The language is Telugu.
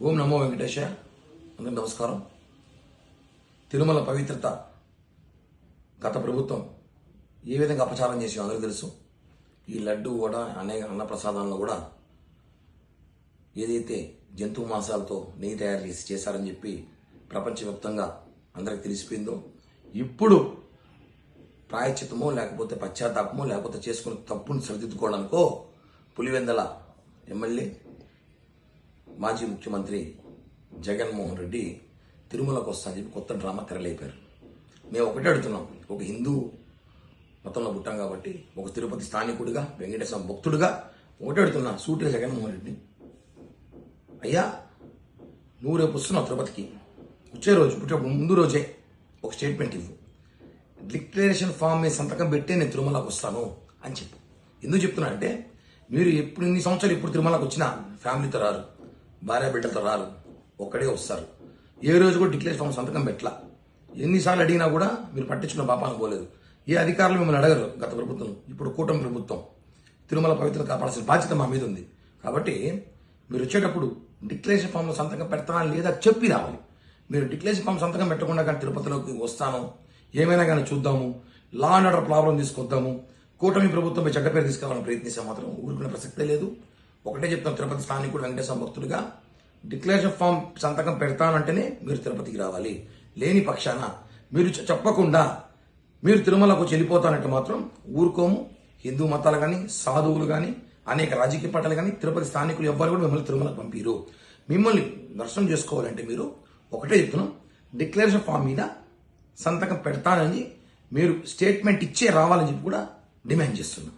ఓం నమో వెంకటేశ అందరికి నమస్కారం. తిరుమల పవిత్రత గత ప్రభుత్వం ఏ విధంగా అపచారం చేసి అందరికీ తెలుసు. ఈ లడ్డు కూడా అనేక అన్నప్రసాదాలను కూడా ఏదైతే జంతు మాంసాలతో నెయ్యి తయారు చేసి చేశారని చెప్పి ప్రపంచవ్యాప్తంగా అందరికి తెలిసిపోయిందో ఇప్పుడు ప్రాయచితమో లేకపోతే పశ్చాత్తాపమో లేకపోతే చేసుకున్న తప్పును సరిదిద్దుకోవడానికో పులివెందల ఎమ్మెల్యే మాజీ ముఖ్యమంత్రి జగన్మోహన్ రెడ్డి తిరుమలకు వస్తా అని చెప్పి కొత్త డ్రామా తెరలేపారు. మేము ఒకటే అడుగుతున్నాం. ఒక హిందూ మతంలో పుట్టాం కాబట్టి ఒక తిరుపతి స్థానికుడిగా వెంకటేశ్వర భక్తుడిగా ఒకటే అడుగుతున్నా సూటిగా జగన్మోహన్ రెడ్డి అయ్యా నువ్వు రేపు వస్తున్నావు తిరుపతికి. వచ్చే రోజు పుట్టినప్పుడు ముందు రోజే ఒక స్టేట్మెంట్ ఇవ్వు. డిక్లరేషన్ ఫామ్ మీద సంతకం పెట్టే నేను తిరుమలకు వస్తాను అని చెప్పు. ఎందుకు చెప్తున్నా అంటే మీరు ఎప్పుడు ఇన్ని సంవత్సరాలు ఇప్పుడు తిరుమలకు వచ్చినా ఫ్యామిలీతో రారు. భార్య బిడ్డలతో రారు. ఒక్కడే వస్తారు. ఏ రోజు కూడా డిక్లేర్ ఫామ్ సంతకం పెట్టలా. ఎన్నిసార్లు అడిగినా కూడా మీరు పట్టించుకున్న పాపానికి పోలేదు. ఏ అధికారులు మిమ్మల్ని అడగరు గత ప్రభుత్వం. ఇప్పుడు కూటమి ప్రభుత్వం. తిరుమల పవిత్రత కాపాడాల్సిన బాధ్యత మా మీద ఉంది. కాబట్టి మీరు వచ్చేటప్పుడు డిక్లరేషన్ ఫామ్లో సంతకం పెడతానా లేదా చెప్పి రావాలి. మీరు డిక్లరేషన్ ఫామ్ సంతకం పెట్టకుండా కానీ తిరుపతిలోకి వస్తాను. ఏమైనా కానీ చూద్దాము. లా అండ్ ఆర్డర్ ప్రాబ్లం తీసుకొద్దాము. కూటమి ప్రభుత్వంపై చెడ్డ పేరు తీసుకోవాలని ప్రయత్నిస్తే మాత్రం ఊరుకునే ప్రసక్తే లేదు. ఒకటే చెప్తాం తిరుపతి స్థానికుడు వెంకటేశ్వర భక్తుడిగా. డిక్లరేషన్ ఫామ్ సంతకం పెడతానంటేనే మీరు తిరుపతికి రావాలి. లేని పక్షాన మీరు చెప్పకుండా మీరు తిరుమలకు వచ్చి వెళ్ళిపోతానంటే మాత్రం ఊరుకోము. హిందూ మతాలు కానీ సాధువులు కానీ అనేక రాజకీయ పార్టీలు కానీ తిరుపతి స్థానికులు ఎవ్వరు కూడా మిమ్మల్ని తిరుమలకు పంపిరు. మిమ్మల్ని దర్శనం చేసుకోవాలంటే మీరు ఒకటే చెప్తున్నాం డిక్లరేషన్ ఫామ్ మీద సంతకం పెడతానని మీరు స్టేట్మెంట్ ఇచ్చే రావాలని చెప్పి కూడా డిమాండ్ చేస్తున్నాం.